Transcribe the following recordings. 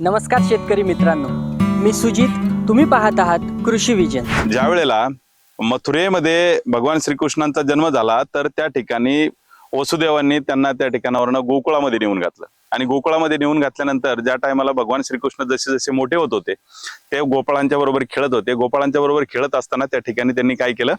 नमस्कार शेतकरी मित्रांनो. मी सुजित तुम्ही पाहत आहात कृषी विजन. ज्या वेळेला मथुरेमध्ये भगवान श्रीकृष्णांचा जन्म झाला तर त्या ठिकाणी वसुदेवांनी त्यांना त्या ठिकाणावरनं गोकुळामध्ये नेऊन घातलं. आणि गोकुळामध्ये नेऊन घातल्यानंतर ज्या टायमाला भगवान श्रीकृष्ण जसे जसे मोठे होत होते ते गोपाळांच्या बरोबर खेळत होते. गोपाळांच्या बरोबर खेळत असताना त्या ठिकाणी त्यांनी काय केलं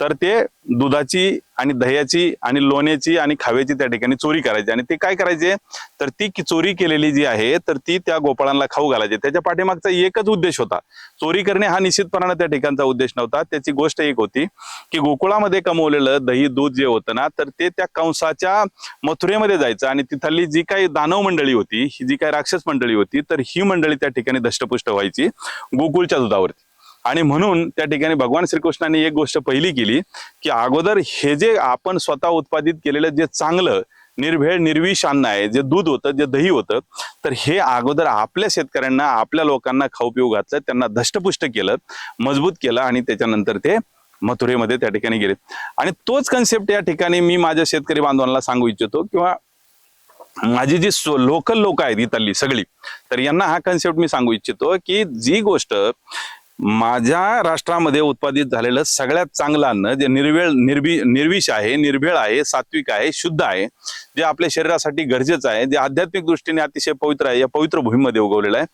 तर ते दुधाची आणि दह्याची आणि लोण्याची आणि खाव्याची त्या ठिकाणी चोरी करायची. आणि ते काय करायचे? तर ती चोरी केलेली जी आहे तर ती त्या गोपाळांना खाऊ घालायची. त्याच्या पाठीमागचा एकच उद्देश होता. चोरी करणे हा निश्चितपणानं त्या ठिकाणचा उद्देश नव्हता. त्याची गोष्ट एक होती की गोकुळामध्ये कमवलेलं दही दूध जे होतं ना तर ते त्या कंसाच्या मथुरेमध्ये जायचं. आणि तिथली जी काही दानव मंडळी होती ही जी काही राक्षस मंडळी होती तर ही मंडळी त्या ठिकाणी दष्टपुष्ट व्हायची गोकुळच्या दुधावरती. आणि म्हणून त्या ठिकाणी भगवान श्रीकृष्णाने एक गोष्ट पहिली केली की अगोदर हे जे आपण स्वतः उत्पादित केलेलं जे चांगलं निर्भेळ निर्विष अन्न आहे जे दूध होतं जे दही होतं तर हे अगोदर आपल्या शेतकऱ्यांना आपल्या लोकांना खाऊ पिऊ घातलं त्यांना धष्टपुष्ट केलं मजबूत केलं आणि त्याच्यानंतर ते मथुरेमध्ये त्या ठिकाणी गेले. आणि तोच कन्सेप्ट या ठिकाणी मी माझ्या शेतकरी बांधवांना सांगू इच्छितो किंवा माझी जी लोकल लोक आहेत इथली सगळी तर यांना हा कन्सेप्ट मी सांगू इच्छितो की जी गोष्ट माझ्या राष्ट्रामध्ये उत्पादित झालेलं सगळ्यात चांगलं अन्न जे निर्वेळ निर्भी निर्विष आहे निर्भेळ आहे सात्विक आहे शुद्ध आहे जे आपल्या शरीरासाठी गरजेचं आहे जे आध्यात्मिक दृष्टीने अतिशय पवित्र आहे या पवित्र भूमीमध्ये उगवलेलं आहे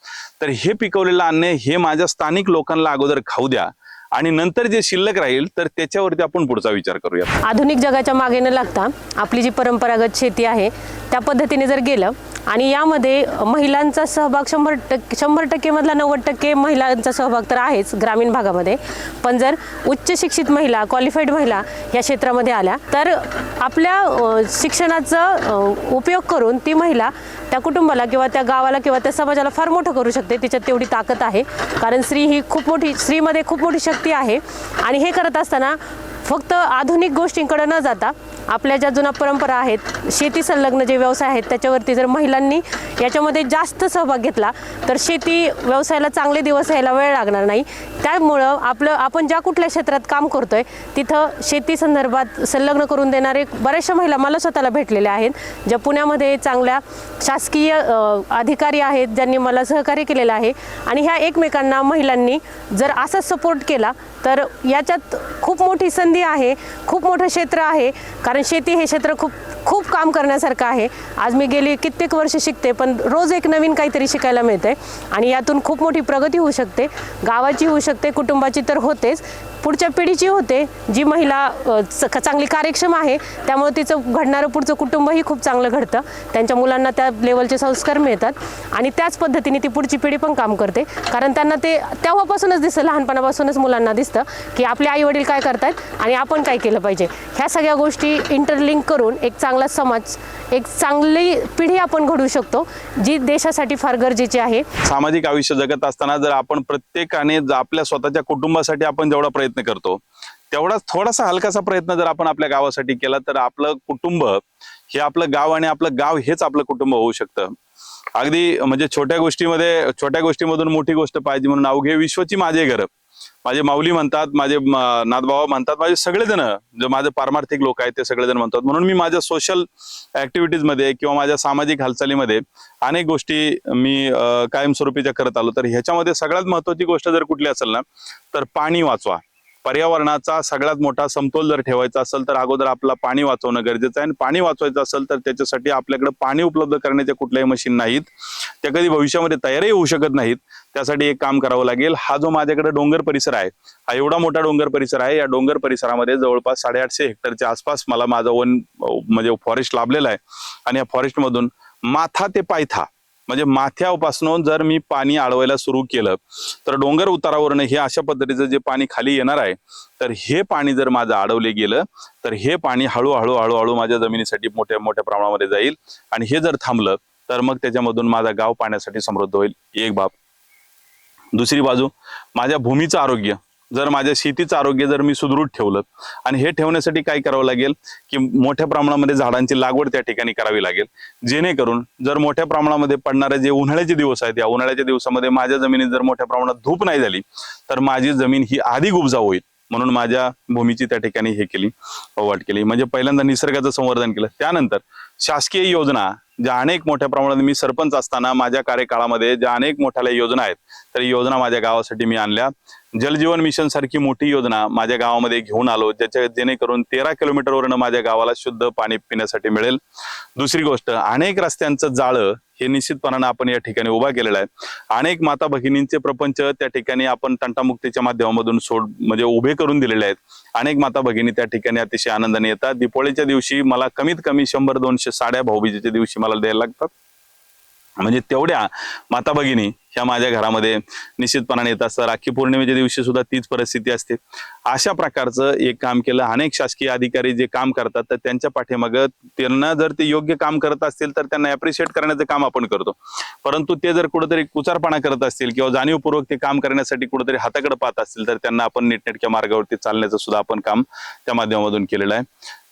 तर हे पिकवलेलं अन्न हे माझ्या स्थानिक लोकांना अगोदर खाऊ द्या. आणि नंतर जे शिल्लक राहील तर त्याच्यावरती आपण पुढचा विचार करूया. आधुनिक जगाच्या मागे न लागता आपली जी परंपरागत शेती आहे त्या पद्धतीने जर गेलं आणि यामध्ये महिलांचा सहभाग शंभर टक्के शंभर टक्केमधला नव्वद टक्के महिलांचा सहभाग तर आहेच ग्रामीण भागामध्ये. पण जर उच्च शिक्षित महिला क्वालिफाईड महिला या क्षेत्रामध्ये आल्या तर आपल्या शिक्षणाचा उपयोग करून ती महिला त्या कुटुंबाला किंवा त्या गावाला किंवा त्या समाजाला फार मोठं करू शकते. तिच्यात तेवढी ताकद आहे. कारण स्त्री ही खूप मोठी स्त्रीमध्ये खूप मोठी शक्ती आहे. आणि हे करत असताना फक्त आधुनिक गोष्टींकडे न जाता आपल्या ज्या जुन्या परंपरा आहेत शेती संलग्न जे व्यवसाय आहेत त्याच्यावरती जर महिलांनी याच्यामध्ये जास्त सहभाग घेतला तर शेती व्यवसायाला चांगले दिवस यायला वेळ लागणार नाही. त्यामुळं आपलं आपण ज्या कुठल्या क्षेत्रात काम करतो आहे तिथं शेती संदर्भात संलग्न करून देणारे बऱ्याचशा महिला मला स्वतःला भेटलेल्या आहेत ज्या पुण्यामध्ये चांगल्या शासकीय अधिकारी आहेत ज्यांनी मला सहकार्य केलेलं आहे. आणि ह्या एकमेकांना महिलांनी जर असा सपोर्ट केला तर याच्यात खूप मोठी संधी आहे खूप मोठं क्षेत्र आहे. कारण शेती हे क्षेत्र खूप खूप काम करण्यासारखं आहे. आज मी गेली कित्येक वर्ष शिकते पण रोज एक नवीन काहीतरी शिकायला मिळते आणि यातून खूप मोठी प्रगती होऊ शकते. गावाची होऊ शकते कुटुंबाची तर होतेच. पुढच्या पिढीची होते जी महिला च- चांगली कार्यक्षम आहे त्यामुळे तिचं घडणारं पुढचं कुटुंबही खूप चांगलं घडतं. त्यांच्या मुलांना त्या लेवलचे संस्कार मिळतात आणि त्याच पद्धतीने ती पुढची पिढी पण काम करते. कारण त्यांना ते तेव्हापासूनच दिसतं लहानपणापासूनच मुलांना दिसतं की आपले आई वडील काय करतात आणि आपण काय केलं पाहिजे. ह्या सगळ्या गोष्टी इंटरलिंक करून एक चांगला समाज एक चांगली पिढी आपण घडवू शकतो जी देशासाठी फार गरजेची आहे. सामाजिक आयुष्य जगत असताना जर आपण प्रत्येकाने आपल्या स्वतःच्या कुटुंबासाठी आपण जेवढा प्रयत्न प्रयत्न करतो. तेवढाच थोडासा हलकासा प्रयत्न जर आपण आपल्या गावासाठी केला तर आपलं कुटुंब हे आपलं गाव आणि आपलं गाव हेच आपलं कुटुंब होऊ शकतं. अगदी म्हणजे छोट्या गोष्टीमध्ये छोट्या गोष्टीमधून मोठी गोष्ट पाहिजे म्हणून अवघे विश्वची माझे घर. माझे माऊली म्हणतात माझे म, म्हणतात माझे सगळेजण जे माझे पारमार्थिक लोक आहेत ते सगळेजण म्हणतात. म्हणून मी माझ्या सोशल ऍक्टिव्हिटीजमध्ये किंवा माझ्या सामाजिक हालचालीमध्ये अनेक गोष्टी मी कायमस्वरूपीच्या करत आलो. तर ह्याच्यामध्ये सगळ्यात महत्वाची गोष्ट जर कुठली असेल ना तर पाणी वाचवा. पर्यावरणाचा सगळ्यात मोठा समतोल जर ठेवायचा असेल तर अगोदर आपला पाणी वाचवणं गरजेचं आहे. आणि पाणी वाचवायचं असेल तर त्याच्यासाठी आपल्याकडे पाणी उपलब्ध करण्याच्या कुठल्याही मशीन नाहीत. त्या कधी भविष्यामध्ये तयारही होऊ शकत नाहीत. त्यासाठी एक काम करावं लागेल. हा जो माझ्याकडे डोंगर परिसर आहे हा एवढा मोठा डोंगर परिसर आहे. या डोंगर परिसरामध्ये जवळपास साडेआठशे हेक्टरच्या आसपास मला माझं वन म्हणजे फॉरेस्ट लाभलेलं आहे. आणि या फॉरेस्ट मधून माथा ते पायथा म्हणजे माथ्यापासून जर मी पाणी अडवायला सुरू केलं तर डोंगर उतारावरनं हे अशा पद्धतीचं जे पाणी खाली येणार आहे तर हे पाणी जर माझं अडवले गेलं तर हे पाणी हळूहळू हळूहळू माझ्या जमिनीसाठी मोठ्या मोठ्या प्रमाणामध्ये जाईल. आणि हे जर थांबलं तर मग त्याच्यामधून माझा गाव पाण्यासाठी समृद्ध होईल. एक बाब. दुसरी बाजू माझ्या भूमीचं आरोग्य. जर माझ्या शेतीचं आरोग्य जर मी सुदृढ ठेवलं आणि हे ठेवण्यासाठी काय करावं लागेल? की मोठ्या प्रमाणामध्ये झाडांची लागवड त्या ठिकाणी करावी लागेल. जेणेकरून जर मोठ्या प्रमाणामध्ये पडणारे जे उन्हाळ्याचे दिवस आहेत या उन्हाळ्याच्या दिवसामध्ये माझ्या जमिनीत जर मोठ्या प्रमाणात धूप नाही झाली तर माझी जमीन ही अधिक उपजाऊ होईल. म्हणून माझ्या भूमीची त्या ठिकाणी हे केली वाट केली. म्हणजे पहिल्यांदा निसर्गाचं संवर्धन केलं. त्यानंतर शासकीय योजना ज्या अनेक मोठ्या प्रमाणात मी सरपंच असताना माझ्या कार्यकाळामध्ये ज्या अनेक मोठ्या योजना आहेत तर योजना माझ्या गावासाठी मी आणल्या. जलजीवन मिशन सारखी मोठी योजना माझ्या गावामध्ये घेऊन आलो ज्याच्या जेणेकरून तेरा किलोमीटरवरनं माझ्या गावाला शुद्ध पाणी पिण्यासाठी मिळेल. दुसरी गोष्ट अनेक रस्त्यांचं जाळं हे निश्चितपणानं आपण या ठिकाणी उभा केलेलं आहे. अनेक माता भगिनींचे प्रपंच त्या ठिकाणी आपण तंटामुक्तीच्या माध्यमामधून सोड म्हणजे उभे करून दिलेले आहेत. अनेक माता भगिनी त्या ठिकाणी अतिशय आनंदाने येतात. दिपोळीच्या दिवशी मला कमीत कमी शंभर दोनशे साड्या भाऊबीजेच्या दिवशी मला द्यायला लागतात. म्हणजे तेवढ्या माता भगिनी ह्या माझ्या घरामध्ये निश्चितपणाने येत असतात. राखी पौर्णिमेच्या दिवशी सुद्धा तीच परिस्थिती असते. अशा प्रकारचं एक काम केलं. अनेक शासकीय अधिकारी जे काम करतात तर त्यांच्या पाठीमागं त्यांना जर ते योग्य काम करत असतील तर त्यांना अप्रिशिएट करण्याचं काम आपण करतो. परंतु ते जर कुठेतरी कुचारपणा करत असतील किंवा जाणीवपूर्वक ते काम करण्यासाठी कुठेतरी हाताकडे पाहत असतील तर त्यांना आपण नीटनेटक्या मार्गावरती चालण्याचं सुद्धा आपण काम त्या माध्यमातून केलेलं आहे.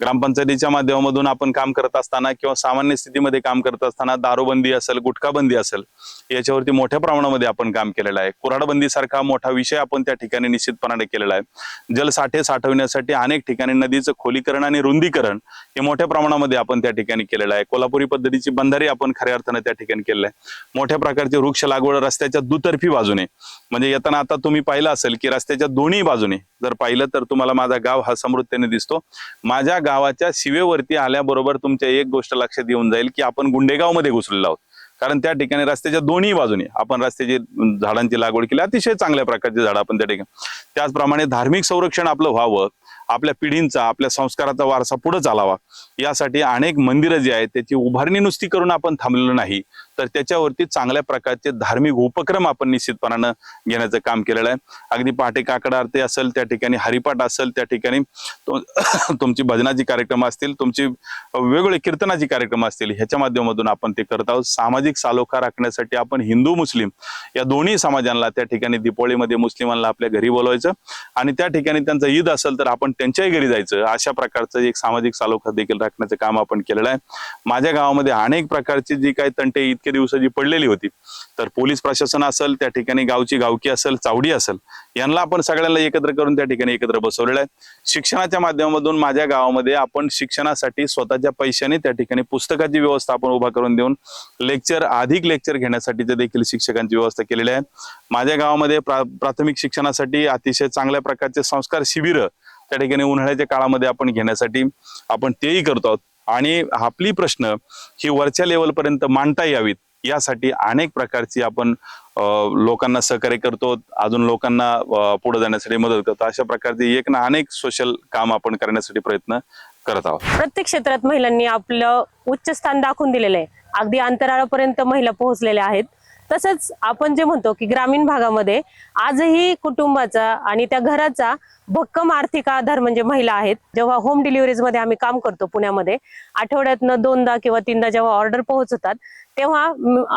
ग्रामपंचायतीच्या माध्यमामधून आपण काम करत असताना किंवा सामान्य स्थितीमध्ये काम करत असताना दारूबंदी असेल गुटखाबंदी असेल याच्यावरती मोठ्या प्रमाणामध्ये आपण काम केलेलं आहे. कुऱ्हाडबंदीसारखा मोठा विषय आपण त्या ठिकाणी निश्चितपणाने केलेला आहे. जलसाठे साठवण्यासाठी अनेक ठिकाणी नदीचं खोलीकरण आणि रुंदीकरण हे मोठ्या प्रमाणामध्ये आपण त्या ठिकाणी केलेलं आहे. कोल्हापुरी पद्धतीची बंधारी आपण खऱ्या अर्थानं त्या ठिकाणी केलेलं आहे. मोठ्या प्रकारची वृक्ष लागवड रस्त्याच्या दुतर्फी बाजूने. म्हणजे येताना आता तुम्ही पाहिलं असेल की रस्त्याच्या दोन्ही बाजूने जर पाहिलं तर तुम्हाला माझा गाव हा समृद्धतेने दिसतो. माझ्या गावाच्या शिवेवरती आल्याबरोबर तुमच्या एक गोष्ट लक्षात येऊन जाईल की आपण गुंडेगावमध्ये घुसलेलो आहोत. कारण त्या ठिकाणी रस्त्याच्या दोन्ही बाजूने आपण रस्त्याची झाडांची लागवड केली. अतिशय चांगल्या प्रकारची झाडं आपण त्या ठिकाणी त्याचप्रमाणे धार्मिक संरक्षण आपलं व्हावं आपल्या पिढींचा आपल्या संस्काराचा वारसा पुढे चालावा. यासाठी अनेक मंदिरं जी आहेत त्याची उभारणी नुसती करून आपण थांबलेलो नाही. तर त्याच्यावरती चांगल्या प्रकारचे धार्मिक उपक्रम आपण निश्चितपणानं घेण्याचं काम केलेलं आहे. अगदी पहाटे काकड आरती असेल त्या ठिकाणी हरिपाठ असेल त्या ठिकाणी तुमची भजनाची कार्यक्रम असतील तुमची वेगवेगळे कीर्तनाची कार्यक्रम असतील ह्याच्या माध्यमातून आपण ते करत आहोत. सामाजिक सालोखा राखण्यासाठी आपण हिंदू मुस्लिम या दोन्ही समाजांना त्या ठिकाणी दीपावलीमध्ये मुस्लिमांना आपल्या घरी बोलवायचं आणि त्या ठिकाणी त्यांचं ईद असेल तर आपण त्यांच्याही घरी जायचं. अशा प्रकारचं एक सामाजिक सालोखा देखील राखण्याचं काम आपण केलेलं आहे. माझ्या गावामध्ये अनेक प्रकारची जी काही तंटे इतके दिवसाची पडलेली होती. तर पोलीस प्रशासन असेल त्या ठिकाणी गावची गावकी असेल चावडी असेल यांना आपण सगळ्यांना एकत्र करून त्या ठिकाणी एकत्र बसवलेलं आहे. शिक्षणाच्या माध्यमातून माझ्या गावामध्ये आपण शिक्षणासाठी स्वतःच्या पैशाने त्या ठिकाणी पुस्तकाची व्यवस्था आपण उभा करून देऊन लेक्चर अधिक लेक्चर घेण्यासाठीचे देखील शिक्षकांची व्यवस्था केलेली आहे. माझ्या गावामध्ये प्रा प्राथमिक शिक्षणासाठी अतिशय चांगल्या प्रकारचे संस्कार शिबिरं त्या ठिकाणी उन्हाळ्याच्या काळामध्ये आपण घेण्यासाठी आपण तेही करतो आहोत. आणि आपली प्रश्न ही वरच्या लेवलपर्यंत मांडता यावीत यासाठी अनेक प्रकारची आपण लोकांना सहकार्य करतो अजून लोकांना पुढे जाण्यासाठी मदत करतो. अशा प्रकारचे एक ना अनेक सोशल काम आपण करण्यासाठी प्रयत्न करत आहोत. प्रत्येक क्षेत्रात महिलांनी आपलं उच्च स्थान दाखवून दिलेलं आहे. अगदी अंतराळापर्यंत महिला पोहोचलेल्या आहेत. तसंच आपण जे म्हणतो की ग्रामीण भागामध्ये आजही कुटुंबाचा आणि त्या घराचा भक्कम आर्थिक आधार म्हणजे महिला आहेत. जेव्हा होम डिलिव्हरीजमध्ये आम्ही काम करतो पुण्यामध्ये आठवड्यातनं दोनदा किंवा तीनदा जेव्हा ऑर्डर पोहोचतात तेव्हा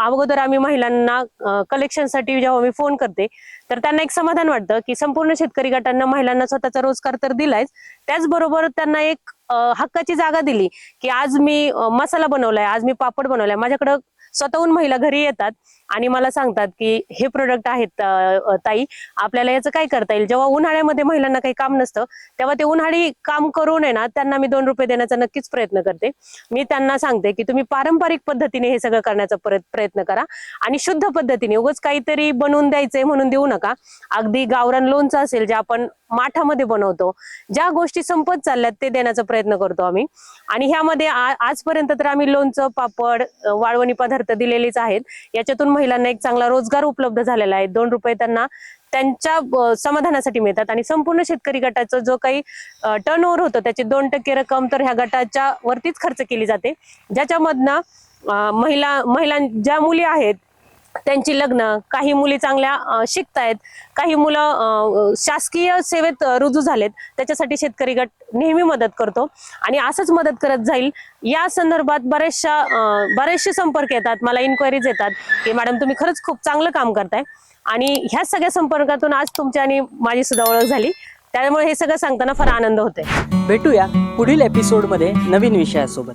अगोदर आम्ही महिलांना कलेक्शनसाठी जेव्हा मी फोन करते तर त्यांना एक समाधान वाटतं की संपूर्ण शेतकरी गटांना महिलांना स्वतःचा रोजगार तर दिलायच त्याचबरोबर त्यांना एक हक्काची जागा दिली की आज मी मसाला बनवलाय आज मी पापड बनवलाय. माझ्याकडं स्वतःहून महिला घरी येतात आणि मला सांगतात की हे प्रोडक्ट आहेत ताई आपल्याला याचं काय करता येईल? जेव्हा उन्हाळ्यामध्ये महिलांना काही काम नसतं तेव्हा ते उन्हाळी काम करून आहे ना त्यांना मी दोन रुपये देण्याचा नक्कीच प्रयत्न करते. मी त्यांना सांगते की तुम्ही पारंपरिक पद्धतीने हे सगळं करण्याचा प्रयत्न करा आणि शुद्ध पद्धतीने उगाच काहीतरी बनवून द्यायचंय म्हणून देऊ नका. अगदी गावरान लोणचं असेल जे आपण माठामध्ये बनवतो ज्या गोष्टी संपत चालल्यात ते देण्याचा प्रयत्न करतो आम्ही. आणि ह्यामध्ये आजपर्यंत तर आम्ही लोणचं पापड वाळवणी पदार्थ दिलेलेच आहेत. याच्यातून महिलांना एक चांगला रोजगार उपलब्ध झालेला आहे. दोन रुपये त्यांना त्यांच्या समाधानासाठी मिळतात. आणि संपूर्ण शेतकरी गटाचा जो काही टर्न ओव्हर होतं त्याची दोन टक्के रक्कम तर ह्या गटाच्या वरतीच खर्च केली जाते. ज्याच्यामधनं महिला महिला ज्या मुली आहेत त्यांची लग्न काही मुली चांगल्या शिकतायत काही मुलं शासकीय सेवेत रुजू झालेत त्याच्यासाठी शेतकरी गट नेहमी मदत करतो. आणि असंच मदत करत जाईल. या संदर्भात बरेचशा बरेचसे संपर्क येतात. मला इन्क्वायरीज येतात की मॅडम तुम्ही खरंच खूप चांगलं काम करताय. आणि ह्या सगळ्या संपर्कातून आज तुमची आणि माझी सुद्धा ओळख झाली. त्यामुळे हे सगळं सांगताना फार आनंद होतोय. भेटूया पुढील एपिसोडमध्ये नवीन विषयासोबत.